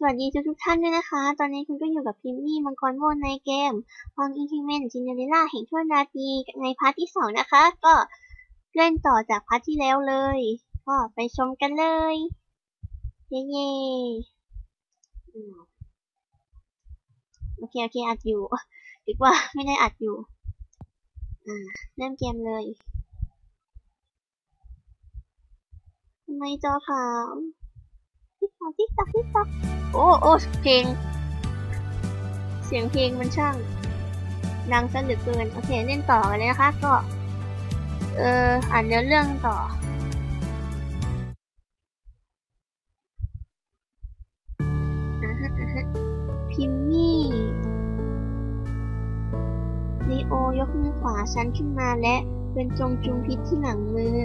สวัสดีทุกทุกท่านด้วยนะคะ ตอนนี้คุณก็อยู่กับพิมมี่มังกรโมนในเกมฮองอินทิเมนจินเนอเรล่าแห่งทั่วราตีในพาร์ทที่สองนะคะ ก็เล่นต่อจากพาร์ทที่แล้วเลย ก็ไปชมกันเลย เย้ๆอืมโอเค โอเค อัดอยู่ ดีกว่าไม่ได้อัดอยู่ อ่าเริ่มเกมเลยทำไมจอขาวติ๊กตอกติ๊กตอกติ๊กตอกโอ้โอ้เพลง เสียงเพลงมันช่างดังซะเหลือเกิน โอเค เล่นต่อกันเลยนะคะ ก็ เอออ่านเนื้อเรื่องต่อ ยกมือขวาฉันขึ้นมาและเป็นจงจุงพิษที่หลังมือ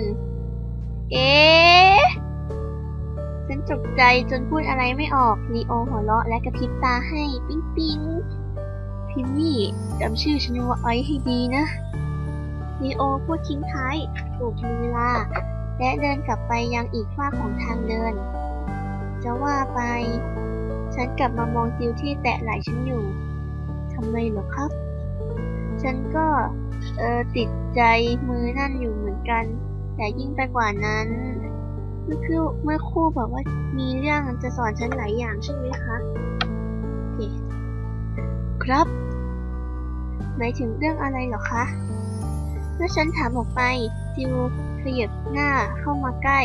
เอ๊ะฉันตกใจจนพูดอะไรไม่ออกลีโอหัวเราะและกระพริบตาให้ปิ๊งปิ๊งพิมมี่จำชื่อฉันวาไว้ให้ดีนะลีโอพูดทิ้งท้ายถูกมือลา และเดินกลับไปยังอีกฝ้าของทางเดิน จะว่าไป ฉันกลับมามองจิวที่แตะไหล่ฉันอยู่ทำไมเหรอครับ ฉันก็ เออติดใจมือนั่นอยู่เหมือนกัน แต่ยิ่งไปกว่านั้นเมื่อคือเมื่อคู่บอกว่ามีเรื่องจะสอนฉันหลายอย่างใช่ไหมคะโอเคครับหมายถึงเรื่องอะไรหรอคะ เมื่อฉันถามออกไปจิวขยับหน้าเข้ามาใกล้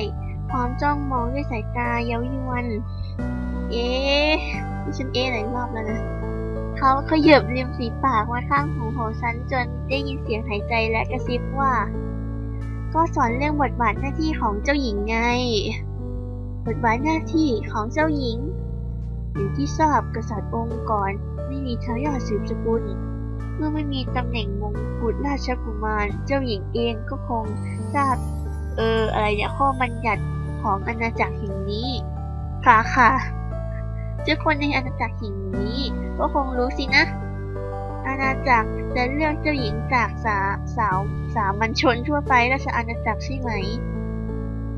พร้อมจ้องมองด้วยสายตาเย้ายวน เอ๊ะฉันเอ๊หลายรอบแล้วนะ เขาขยับริมฝีปากมาข้างหูของฉันจนได้ยินเสียงหายใจและกระซิบว่า ก็สอนเรื่องบทบาทหน้าที่ของเจ้าหญิงไง บทบาทหน้าที่ของเจ้าหญิงอย่างที่ทราบกษัตริย์องค์ก่อนไม่มีทายาทสืบสกุลเมื่อไม่มีตำแหน่งมงกุฎราชกุมาร เจ้าหญิงเองก็คงทราบ เอออะไรเนี่ยข้อบัญญัติของอาณาจักรแห่งนี้ค่ะค่ะเจ้าคนในอาณาจักรแห่งนี้ ก็คงรู้สินะ อาณาจักรจะเลือกเจ้าหญิงจากสาสาวสามัญชนทั่วไปราชอาณาจักรใช่ไหม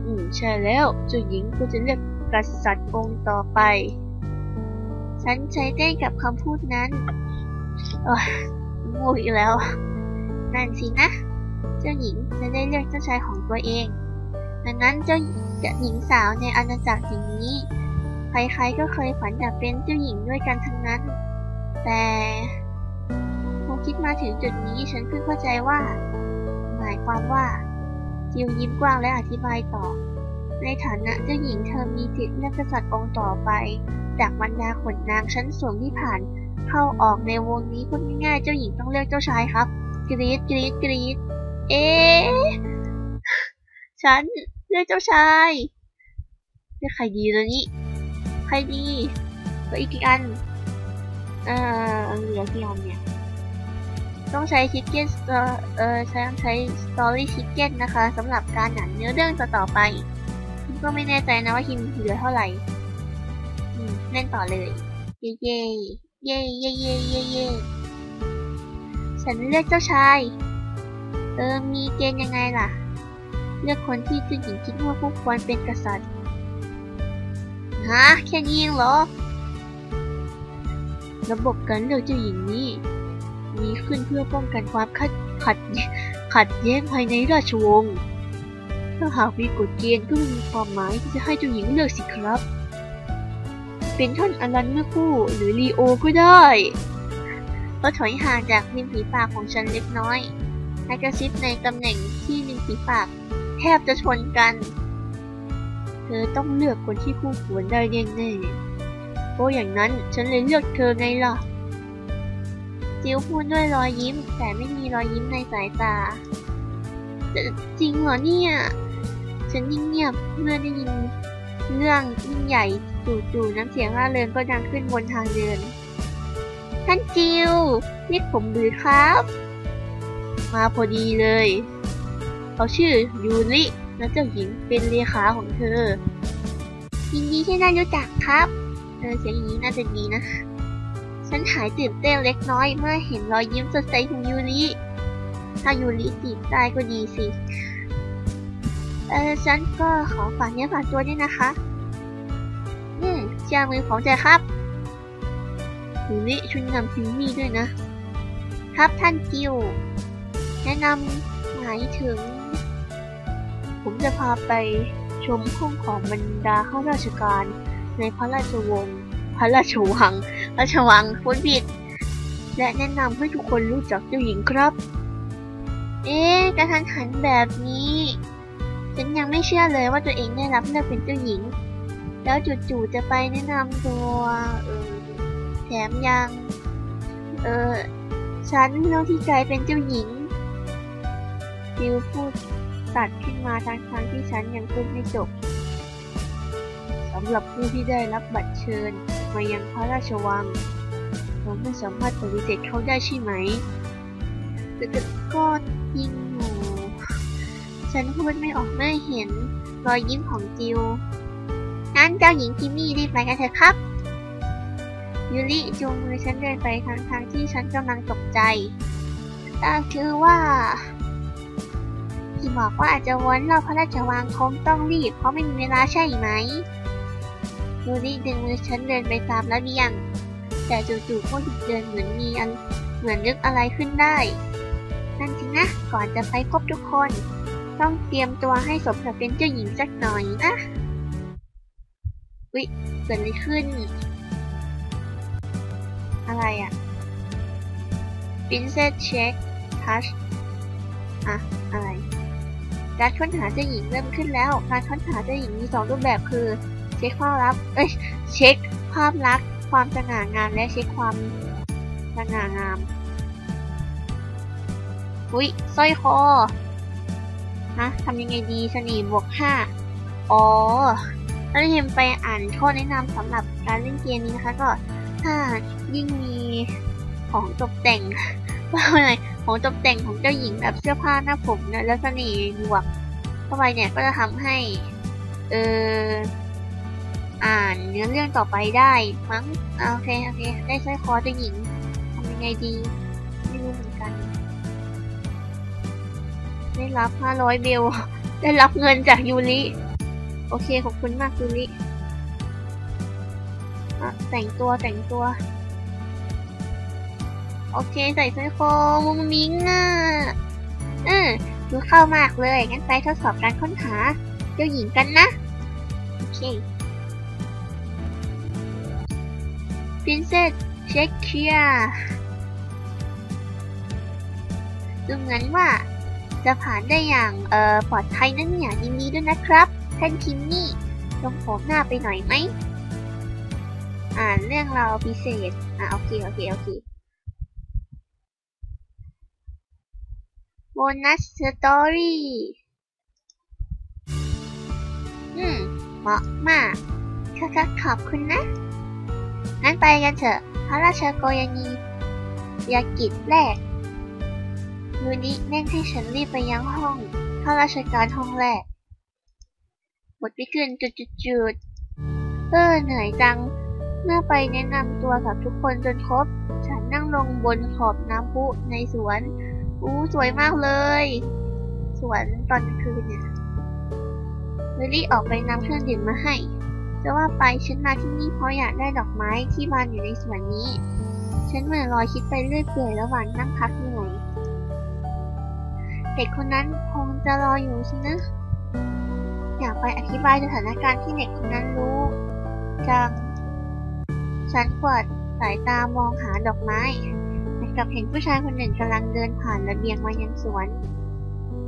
อืมใช่แล้วเจ้าหญิงก็จะเลือกกษัตริย์องค์ต่อไป ฉันใช้ได้กับคำพูดนั้นโอ้ยงูอีกแล้ว นั่นสินะ เจ้าหญิงจะได้เลือกเจ้าชายของตัวเอง ดังนั้นเจ้าหญิงสาวในอาณาจักรแห่งนี้ ใครๆก็เคยฝันอยากเป็นเจ้าหญิงด้วยกันทั้งนั้น แต่พอคิดมาถึงจุดนี้ฉันเพิ่งเข้าใจว่า หมายความว่า จิวยิ้มกว้างและอธิบายต่อ ในฐานะเจ้าหญิงเธอมีสิทธิ์เลือกกษัตริย์องค์ต่อไป จากบรรดาขนนางชั้นสูงที่ผ่านเข้าออกในวงนี้พูดง่ายๆเจ้าหญิงต้องเลือกเจ้าชายครับ กรี๊ดกรี๊ดกรี๊ดเอ๊ะฉันเลือกเจ้าชายเลือกใครดีแล้วนี่ใครดีก็อีกอัน อ่อเหลือกี่อันเนี่ย ต้องใช้ชิคเก้นเอ่อเออใช้ต้องใช้สตอรี่ชิคเก้นนะคะสำหรับการอ่านเนื้อเรื่องต่อๆไปคิมก็ไม่แน่ใจนะว่าคิมเหลือเท่าไหร่อืมเล่นต่อเลย เย่เย่เย่เย่เย่เย่เย่ฉันเลือกเจ้าชาย เออ มีเกณฑ์ยังไงล่ะ เลือกคนที่เจ้หญิงคิดว่าผู้ควรเป็นกษัตริย์ ฮะ แค่นี้เองเหรอ ระบบการเลือกเจ้าหญิงนี้ มีขึ้นเพื่อป้องกันความขัดขัดขัดแย้งภายในราชวงศ์ถ้าหากมีกฎเกณฑ์ก็ไม่มีความหมายที่จะให้เจ้าหญิงเลือกสิครับ เป็นท่านอลันเมื่อคู่หรือลีโอก็ได้ก็ถอยห่างจากริมฝีปากของฉันเล็กน้อยและกระซิบในตำแหน่งที่ริมฝีปาก แทบจะชนกัน เธอต้องเลือกคนที่คู่ควรได้แน่ๆ เพราะอย่างนั้นฉันเลยเลือกเธอไงล่ะ จิวพูดด้วยรอยยิ้ม แต่ไม่มีรอยยิ้มในสายตา จริงเหรอเนี่ย ฉันยิ่งเงียบเมื่อได้ยินเรื่องยิ่งใหญ่จู่ๆน้ำเสียงร่าเริงก็ดังขึ้นบนทางเดิน ท่านจิวเรียกผมหรือครับ มาพอดีเลยเขาชื่อยูริและเจ้าหญิงเป็นเลขาของเธอยินดีที่ได้รู้จักครับ เออเสียงนี้น่าจะดีนะ ฉันหายตื่นเต้นเล็กน้อยเมื่อเห็นรอยยิ้มสดใสของยูริ ถ้ายูริจีบได้ก็ดีสิ เออฉันก็ขอฝากเนื้อฝากตัวด้วยนะคะ อืมเชื่อมือของใจครับยูริช่วยนำพิมมี่ด้วยนะ ครับท่านจิว แนะนำหมายถึง ผมจะพาไปชมห้องของบรรดาข้าราชการ ในพระราชวงศ์พระราชวังราชวังพูดผิด และแนะนำให้ทุกคนรู้จักเจ้าหญิงครับ เอ๊ะกระทันหันแบบนี้ ฉันยังไม่เชื่อเลยว่าตัวเองได้รับเลือกเป็นเจ้าหญิง แล้วจู่ๆจะไปแนะนำตัวเออแถมยัง เออฉันเลือกที่ใจเป็นเจ้าหญิงฟิวพูดตัดขึ้นมาทางทางที่ฉันยังพูดไม่จบำหรับผู้ที่ได้รับบัตรเชิญมายังพระราชวัง เราไม่สามารถปฏิเสธเขาได้ใช่ไหม แต่แต่ก็ยิงอยู่ฉันพูดไม่ออกไม่เห็นรอยยิ้มของจิวงั้นเจ้าหญิงทิมมี่รีบไปกันเถอะครับ ยูริจูงมือฉันเดินไปทางทางที่ฉันกำลังตกใจแต่คือว่าที่บอกว่าอาจจะวนรอบพระราชวังคงต้องรีบเพราะไม่มีเวลาใช่ไหม ยูริดึงมือฉันเดินไปตามระเบียง แต่จู่ๆก็หยุดเดินเหมือนมีอันเหมือนนึกอะไรขึ้นได้ นั่นสินะ ก่อนจะไปพบทุกคน ต้องเตรียมตัวให้สมกับเป็นเจ้าหญิงสักหน่อยนะวิเกิดอะไรขึ้น อะไรอะ Princess Check Touch อะอะไร การค้นหาเจ้าหญิงเริ่มขึ้นแล้ว การค้นหาเจ้าหญิงมีสองรูปแบบคือ เช็คความลับเอ้ยเช็คภาพลักษณ์ความสง่างามและเช็คความสง่างามอุ้ยสร้อยคอฮะทำยังไงดีสนีบวกห้าอ๋อแล้วทีมไปอ่านข้อแนะนำสำหรับการเล่นเกมนี้นะคะก็ถ้ายิ่งมีของตกแต่งว่าไงของตกแต่งของเจ้าหญิงแบบเสื้อผ้าหน้าผมเนี่ยแล้วเสน่ห์บวกเข้าไปเนี่ยก็จะทำให้ เออ อ่านเนื้อเรื่องต่อไปได้มั้งโอเคโอเค ได้สร้อยคอเจ้าหญิงทำยังไงดี ไม่รู้เหมือนกัน ได้รับ 500 เบล ได้รับเงินจากยูริ โอเค ขอบคุณมากยูริอะแต่งตัวแต่งตัว โอเค ใส่สร้อยคอมุงมิ้งอะเออดูเข้ามากเลย งั้นไปทดสอบการค้นหา เจ้าหญิงกันนะ โอเค Princess Check c h e r ดูเหมือนว่า จะผ่านได้อย่างเอ่อปลอดภัยนั่นเนี่ยยินดีด้วยนะครับท่านคิมมี่ลงผมหน้าไปหน่อยไหม อ่านเรื่องราวพิเศษ อะโอเค โอเค โอเคโบนัสสตอรี่อืม เหมาะมากค่ะขอบคุณนะ งั้นไปกันเถอะ พระราชโกยานียากิจแรกยูนิเร่งให้ฉันรีบไปยังห้องข้าราชการห้องแรกบทพิคืนจุดๆๆเออเหนื่อยจัง เมื่อไปแนะนำตัวกับทุกคนจนครบ ฉันนั่งลงบนขอบน้ำพุในสวน อู้สวยมากเลย สวนตอนกลางคืนเนี่ยเวลี่ออกไปนำเครื่องดื่มมาให้ จะว่าไปฉันมาที่นี่เพราะอยากได้ดอกไม้ที่บานอยู่ในสวนนี้ ฉันเหมือนลอยคิดไปเรื่อยเปื่อยระหว่างนั่งพักเหนื่อยเด็กคนนั้นคงจะรออยู่สินะ อยากไปอธิบายสถานการณ์ที่เด็กคนนั้นรู้จังฉันกวาดสายตามองหาดอกไม้แต่กลับเห็นผู้ชายคนหนึ่งกำลังเดินผ่านระเบียงมายังสวน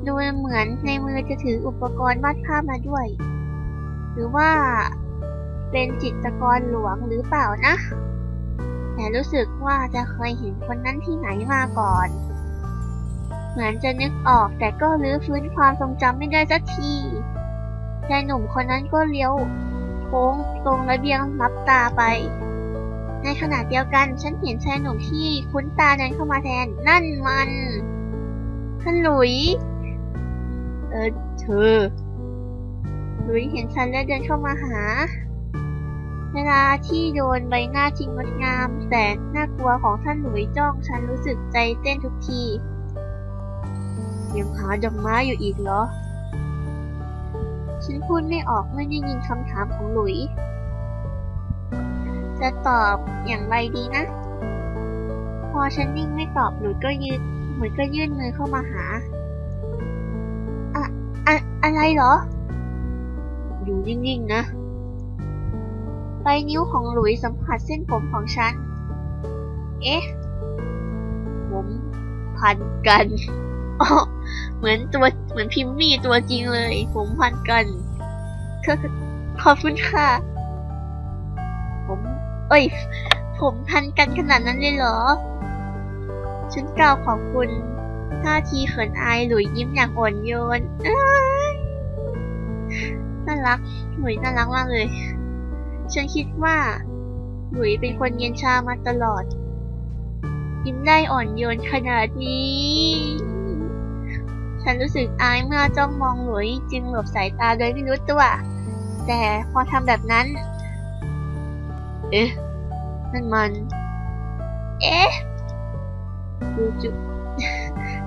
ดูเหมือนในมือจะถืออุปกรณ์วาดภาพมาด้วย หรือว่า เป็นจิตกรหลวงหรือเปล่านะ แต่รู้สึกว่าจะเคยเห็นคนนั้นที่ไหนมาก่อน เหมือนจะนึกออกแต่ก็รื้อฟื้นความทรงจำไม่ได้สักทีชายหนุ่มคนนั้นก็เลี้ยวโค้งตรงระเบียงรับตาไป ในขณะเดียวกันฉันเห็นชายหนุ่มที่คุ้นตาเดินเข้ามาแทน นั่นมันท่านหลุย เออเธอ หลุยเห็นฉันแล้วเดินเข้ามาหา เวลาที่โดนใบหน้าที่งดงามแต่น่ากลัวของท่านหลุยจ้องฉันรู้สึกใจเต้นทุกทียังหาดอกไม้อยู่อีกเหรอ ฉันพูดไม่ออกเมื่อได้ยินคำถามของหลุย จะตอบอย่างไรดีนะ พอฉันนิ่งไม่ตอบหลุยก็ยืนหลุยก็ยื่นมือเข้ามาหาอะอะอะไรเหรอ อยู่นิ่งๆนะ ปลายนิ้วของหลุยสัมผัสเส้นผมของฉัน เอ๊ะ ผมพันกันอ๋อเหมือนตัวเหมือนพิมพ์มี่ตัวจริงเลย ผมพันกันขอขอบคุณค่ะ ผม เอ้ย ผมพันกันขนาดนั้นเลยเหรอ ฉันกล่าวขอบคุณท่าทีเขินอายหลุยยิ้มอย่างอ่อนโยนน่ารัก หลุยน่ารักมากเลย ฉันคิดว่า หลุยเป็นคนเย็นชามาตลอด ยิ้มได้อ่อนโยนขนาดนี้ ฉันรู้สึกอายเมื่อจ้องมองหลุยจึงหลบสายตาโดยไม่รู้ตัว แต่พอทำแบบนั้น เอ๊ะ นั่นมัน เอ๊ะดูจุ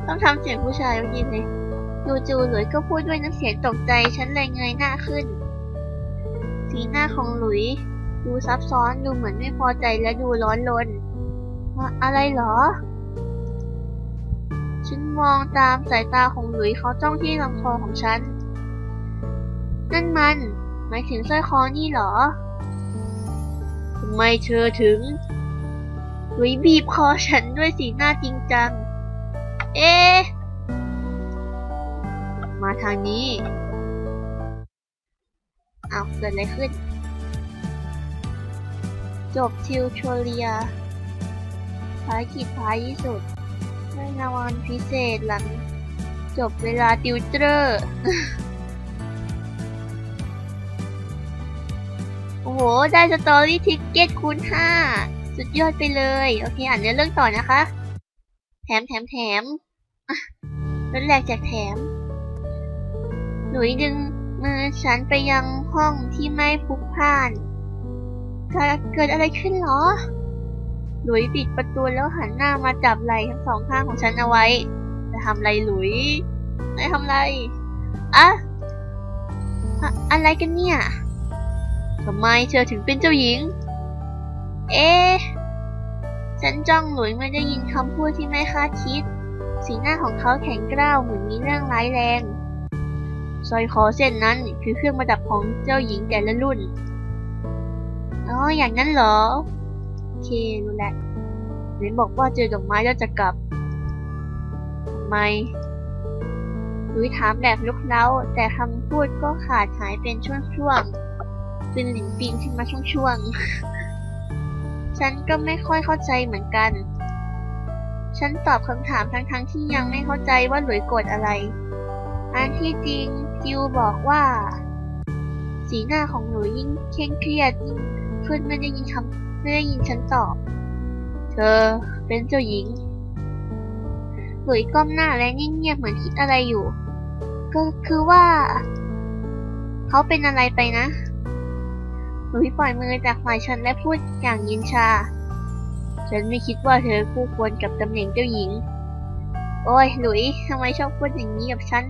ต้องทำเสียงผู้ชายเมื่อกี้เลยดูจูหลุยก็พูดด้วยน้ำเสียงตกใจ ฉันเลยเงยหน้าขึ้น สีหน้าของหลุย ดูซับซ้อนดูเหมือนไม่พอใจและดูร้อนรนอะไรเหรอ ฉันมองตามสายตาของหลุยเขาจ้องที่ลำคอของฉัน นั่นมัน หมายถึงสร้อยคอนี่เหรอทำไมเธอถึง หลุยบีบคอฉันด้วยสีหน้าจริงจัง เอ๊มาทางนี้ เอาเกิดอะไรขึ้น จบทิวโชเลียภารกิจท้ายที่สุดได้รางวัลพิเศษหลัง จบเวลาติวเตอร์ โอ้โห ได้สตอรี่ทิกเก็ตคูณห้าสุดยอดไปเลย โอเค อ่านเนื้อเรื่องต่อนะคะ แถมแถมแถมรถแรกแจกแถมหลุยดึง มือฉันไปยังห้องที่ไม่พลุกพล่านเกิดอะไรขึ้นหรอ หลุยปิดประตูแล้วหันหน้ามาจับไหล่ทั้งสองข้างของฉันเอาไว้ จะทำไรหลุยไม่ทำไรอะอะอะไรกันเนี่ยทำไมเธอถึงเป็นเจ้าหญิง เอ๊ฉันจ้องหลุยไม่ได้ยินคำพูดที่ไม่คาดคิด สีหน้าของเขาแข็งกร้าวเหมือนมีเรื่องร้ายแรง สร้อยคอเส้นนั้นคือเครื่องประดับของเจ้าหญิงแต่ละรุ่น อ๋อ อย่างนั้นเหรอ โอเครู้แล้วเหนบอกว่าเจอดอกไม้แล้วจะกลับ ทำไมลุยถามแบบลุกเล้า แต่คำพูดก็ขาดหายเป็นช่วงๆเป็นหลินปิงขึ้นมาช่วงๆ ฉันก็ไม่ค่อยเข้าใจเหมือนกัน ฉันตอบคำถามทั้งๆทที่ยังไม่เข้าใจว่าหลุยโกรธอะไร อันที่จริงจิวบอกว่า สีหน้าของหนูยิ่งเคร่งเครียดยิ่งขึ้นไม่ได้ยินคำไม่ได้ยินฉันตอบ เธอเป็นเจ้าหญิงหลุยก้มหน้าและนิ่งเงียบเหมือนคิดอะไรอยู่ ก็คือว่า เขาเป็นอะไรไปนะหลุยปล่อยมือจากฝ่ายฉันและพูดอย่างยินชา ฉันไม่คิดว่าเธอคู่ควรกับตำแหน่งเจ้าหญิง โอ้ยหลุยทำไมชอบพูดอย่างนี้กับฉัน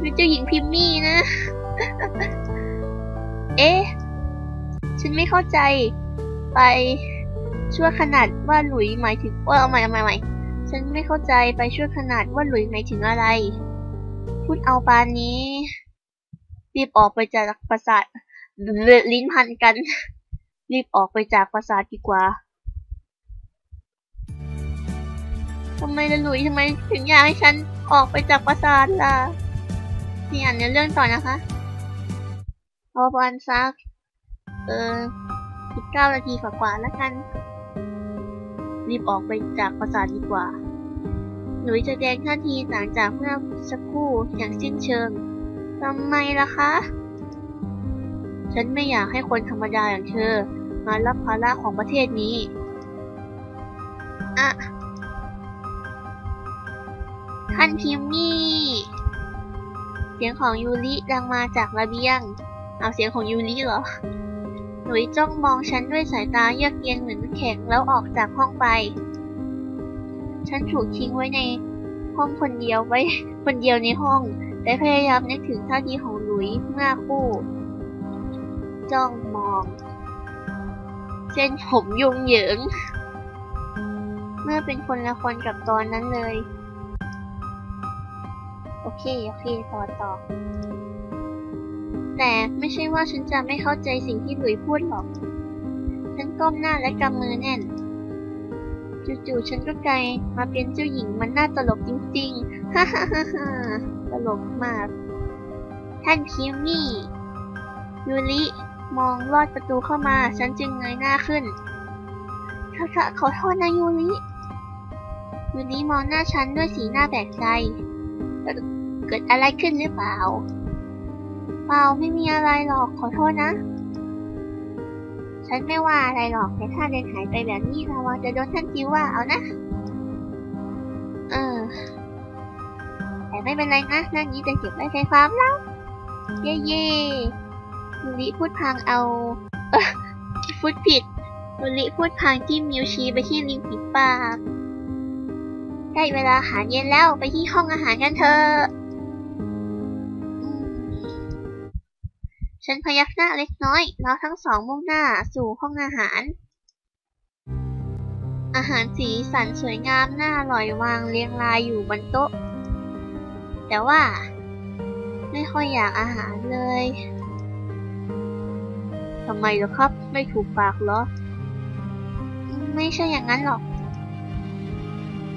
เป็นเจ้าหญิงพิมมี่นะ เอ๊ะ ฉันไม่เข้าใจ ไปชั่วขนาดว่าหลุยหมายถึงว่าเอาใหม่เอาใหม่ใหม่ฉันไม่เข้าใจไปชั่วขนาดว่าหลุยหมายถึงอะไร พูดเอาปานนี้รีบออกไปจากปราสาทลิ้นพันกัน รีบออกไปจากปราสาทดีกว่า ทำไมล่ะหลุยทำไมถึงอยากให้ฉันออกไปจากปราสาทล่ะนี่อ่านเรื่องต่อนะคะเอาประมาณสักเออสิบเก้านาทีกว่าๆแล้วกัน รีบออกไปจากปราสาทดีกว่า หลุยจะแดงท่าทีต่างจากเมื่อสักครู่อย่างสิ้นเชิงทำไมล่ะคะ ฉันไม่อยากให้คนธรรมดาอย่างเธอ มารับภาระของประเทศนี้อะ ท่านพิมมี่ เสียงของยูริดังมาจากระเบียง เอาเสียงของยูริเหรอหลุยจ้องมองฉันด้วยสายตาเยือกเย็นเหมือนแข็งแล้วออกจากห้องไป ฉันถูกทิ้งไว้ในห้องคนเดียวไว้คนเดียวในห้องแต่พยายามนึกถึงท่าทีของหลุยเมื่อคู่ จ้องมอง เส้นผมยุงเหยิง เมื่อเป็นคนละคนกับตอนนั้นเลย โอเค โอเคต่อต่อ แต่ไม่ใช่ว่าฉันจะไม่เข้าใจสิ่งที่หลุยพูดหรอก ฉันก้มหน้าและกำมือแน่น จู่ๆ ฉันก็กลายมาเป็นเจ้าหญิงมันน่าตลกจริงๆ ฮ่าฮ่าฮ่าฮ่าตลกมาก ท่านคิมมี่ยูริมองลอดประตูเข้ามา ฉันจึงเงยหน้าขึ้นค่ะค่ะขอโทษนะยูริยูริมองหน้าฉันด้วยสีหน้าแปลกใจ เกิดอะไรขึ้นหรือเปล่า เปล่าไม่มีอะไรหรอกขอโทษนะ ฉันไม่ว่าอะไรหรอกแต่ถ้าเดินหายไปแบบนี้ระวังจะโดนท่านจิวว่าเอานะ เออ แต่ไม่เป็นไรนะนั่นนี้จะเก็บไว้ใช้ฟาร์มแล้ว เย่เย่ยูริพูดพางเอาเออพูดผิดยูริพูดพางจิ้มนิ้วชี้ไปที่ริมฝีปากได้เวลาอาหารเย็นแล้วไปที่ห้องอาหารกันเถอะ ฉันพยักหน้าเล็กน้อย แล้วทั้งสองมุ่งหน้าสู่ห้องอาหาร อาหารสีสันสวยงามน่าอร่อยวางเรียงรายอยู่บนโต๊ะ แต่ว่า ไม่ค่อยอยากอาหารเลยทำไมเหรอครับ ไม่ถูกปากเหรอ ไม่ใช่อย่างนั้นหรอก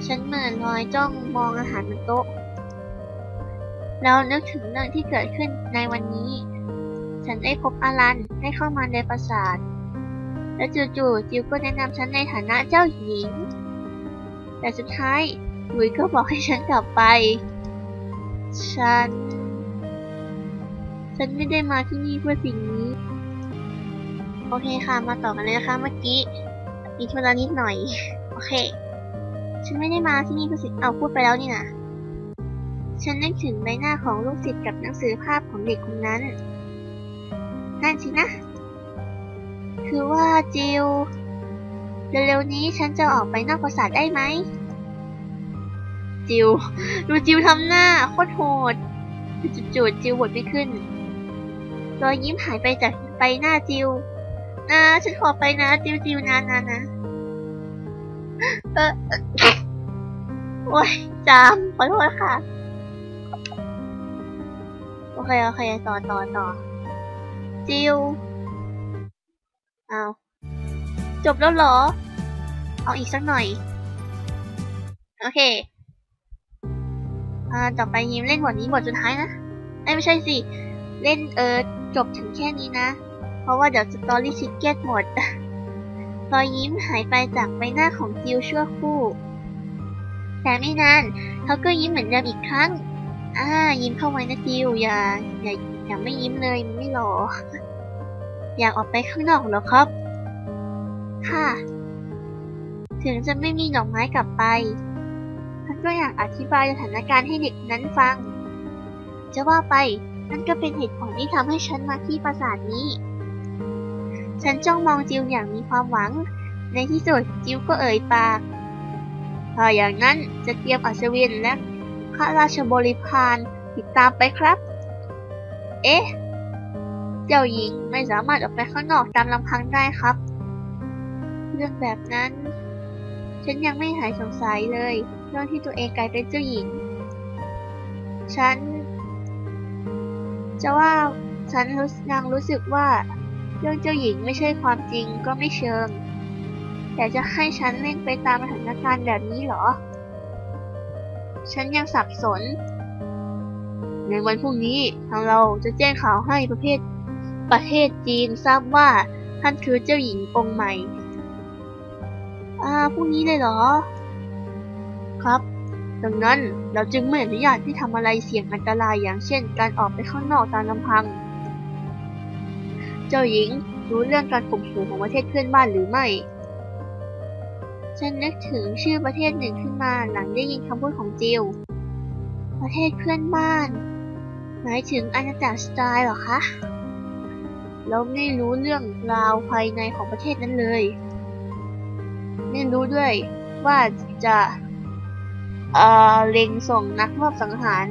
ฉันเหมือนลอยจ้องมองอาหารบนโต๊ะ แล้วนึกถึงเรื่องที่เกิดขึ้นในวันนี้ ฉันได้พบอารันได้เข้ามาในปราสาท และจู่ๆจิวก็แนะนำฉันในฐานะเจ้าหญิง แต่สุดท้ายหลุยก็บอกให้ฉันกลับไป ฉัน ฉันไม่ได้มาที่นี่เพื่อสิ่งนี้ โอเคค่ะ มาต่อกันเลยนะคะเมื่อกี้มีธุระนิดหน่อย โอเค ฉันไม่ได้มาที่นี่เพื่อสิ่งเอาพูดไปแล้วนี่นะฉันนึกถึงใบหน้าของลูกศิษย์กับหนังสือภาพของเด็กคนนั้น นั่นสินะ คือว่าจิวเร็วๆนี้ฉันจะออกไปนอกปราสาทได้ไหม จิวดูจิวทำหน้าโคตรโหดจู่ๆจิวบดไม่ขึ้นรอยยิ้มหายไปจากใบหน้าจิวนะฉันขอไปนะ จิวจิวนะนะนะเออโอ้ยจามขอโทษค่ะ โอเค โอเค ต่อต่อต่อ จิวเอาจบแล้วเหรอ เอาอีกสักหน่อย โอเค อ่า ต่อไปยิ้มเล่นบทนี้บทสุดท้ายนะไม่ใช่สิ เล่นเออจบถึงแค่นี้นะ เพราะว่าเดี๋ยวสตอรี่ชิคเก็ตหมดรอยยิ้มหายไปจากใบหน้าของจิวชั่วครู่ แต่ไม่นานเขาก็ยิ้มเหมือนเดิมอีกครั้ง อ่า ยิ้มเข้าไว้นะจิวอย่าอย่าอย่าไม่ยิ้มเลย หล่ออยากออกไปข้างนอกเหรอครับ ค่ะ ถึงจะไม่มีดอกไม้กลับไปฉันก็อยากอธิบายสถานการณ์ให้เด็กนั้นฟัง จะว่าไปนั่นก็เป็นเหตุผลที่ทำให้ฉันมาที่ปราสาทนี้ ฉันจ้องมองจิวอย่างมีความหวัง ในที่สุดจิวก็เอ่ยปาก ถ้าอย่างนั้นจะเตรียมอัศวินและข้าราชบริพารติดตามไปครับ เอ๊ะ เจ้าหญิงไม่สามารถออกไปข้างนอกตามลำพังได้ครับ เรื่องแบบนั้น ฉันยังไม่หายสงสัยเลย เรื่องที่ตัวเองกลายเป็นเจ้าหญิง ฉัน จะว่าฉันรู้ยังรู้สึกว่า เรื่องเจ้าหญิงไม่ใช่ความจริงก็ไม่เชิง แต่จะให้ฉันเล่นไปตามสถานการณ์แบบนี้เหรอ ฉันยังสับสนในวันพรุ่งนี้ทางเราจะแจ้งข่าวให้ประเภท ประเทศจีนทราบว่าท่านคือเจ้าหญิงองค์ใหม่ อ่าพรุ่งนี้เลยเหรอ ครับ ดังนั้นเราจึงไม่อนุญาตที่ทำอะไรเสี่ยงอันตรายอย่างเช่น การออกไปข้างนอกตามลำพัง เจ้าหญิงรู้เรื่องการข่มขู่ของประเทศเพื่อนบ้านหรือไม่ ฉันนึกถึงชื่อประเทศหนึ่งขึ้นมาหลังได้ยินคำพูดของจิวประเทศเพื่อนบ้าน หมายถึงอาณาจักรสไตล์หรอคะ แล้วไม่รู้เรื่องราวภายในของประเทศนั้นเลย ไม่รู้ด้วยว่าจะเอ่อเล็งส่งนักรอบสังหาร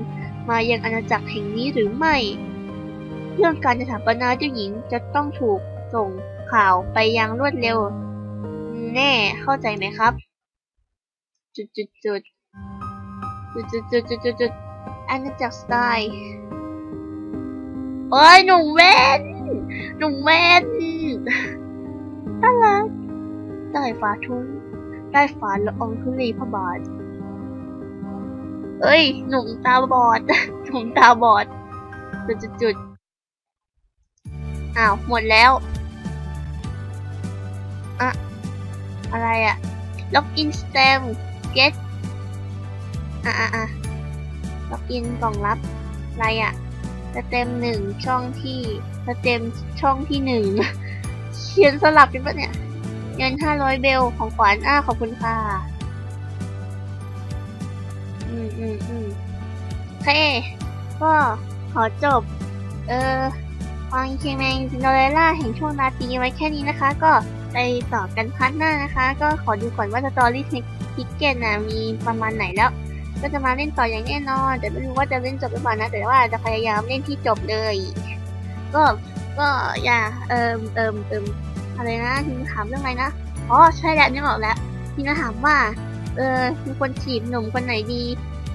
มายังอาณาจักรแห่งนี้หรือไม่ เรื่องการสถาปนาเจ้าหญิงจะต้องถูกส่งข่าวไปอยังรวดเร็ว แน่เข้าใจไหมครับ จุดจุดจุดจุดจุดจุดจุดจุดจุดอาณาจักรสไตล์โอ้ยหนุ่มเว้น หนุ่มเว้นน่ารักได้ฟ้าทุ่งได้ฟ้าละอองธุลีพระบาท เอ้ย หนุ่มตาบอด หนุ่มตาบอดจุดจุดจุดอ้าว หมดแล้ว อะอะไรอะล็อกอินสเต็มเก็ตอะอะอะล็อกอินกล่องลับ อะไรอะ เต็มหนึ่งช่องที่สเต็มช่องที่หนึ่งเขียนสลับกันปะเนี่ยเงินห้าร้อยเบลของขวัญอ้าขอบคุณค่ะ อืมอืมอืมโอเค ก็ขอจบ เออฟังเคแมงซินโดเรล่าแห่งช่วงราตรีไว้แค่นี้นะคะ ก็ไปต่อกันพาร์ทหน้านะคะ ก็ขอดูก่อนว่าสตอรี่ทิกเก็ตนะมีประมาณไหนแล้ว ก็จะมาเล่นต่ออย่างแน่นอน แต่ไม่รู้ว่าจะเล่นจบหรือเปล่านะ แต่ว่าจะพยายามเล่นที่จบเลย ก็ก็อย่าเอิมเอิมเอิมอะไรนะทีมถามเรื่องอะไรนะอ๋อใช่แล้วนึกออกแล้วทีมถามว่า เออมีคนจีบหนุ่มคนไหนดี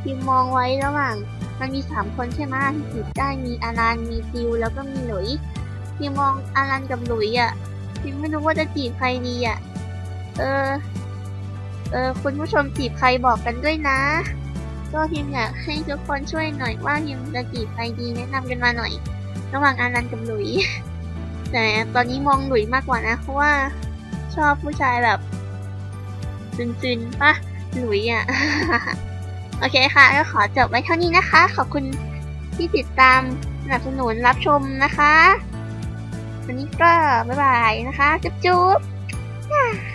ทีมมองไว้ระหว่าง มันมีสามคนใช่ไหมที่จีบได้มีอารันมีติวแล้วก็มีหลุยทีมมองอารันกับหลุยอะทีมไม่รู้ว่าจะจีบใครดีอะเออเออคุณผู้ชมจีบใครบอกกันด้วยนะ ก็พิมอยากให้ทุกคนช่วยหน่อยว่าพิมจะจีบใครดีแนะนำกันมาหน่อย ระหว่างอารันกับหลุย แต่ตอนนี้มองหลุยมากกว่านะเพราะว่าชอบผู้ชายแบบซึนๆปะหลุยอะ โอเคค่ะ ก็ขอจบไว้เท่านี้นะคะ ขอบคุณที่ติดตามสนับสนุนรับชมนะคะ วันนี้ก็บ๊ายบายนะคะ จุ๊บๆ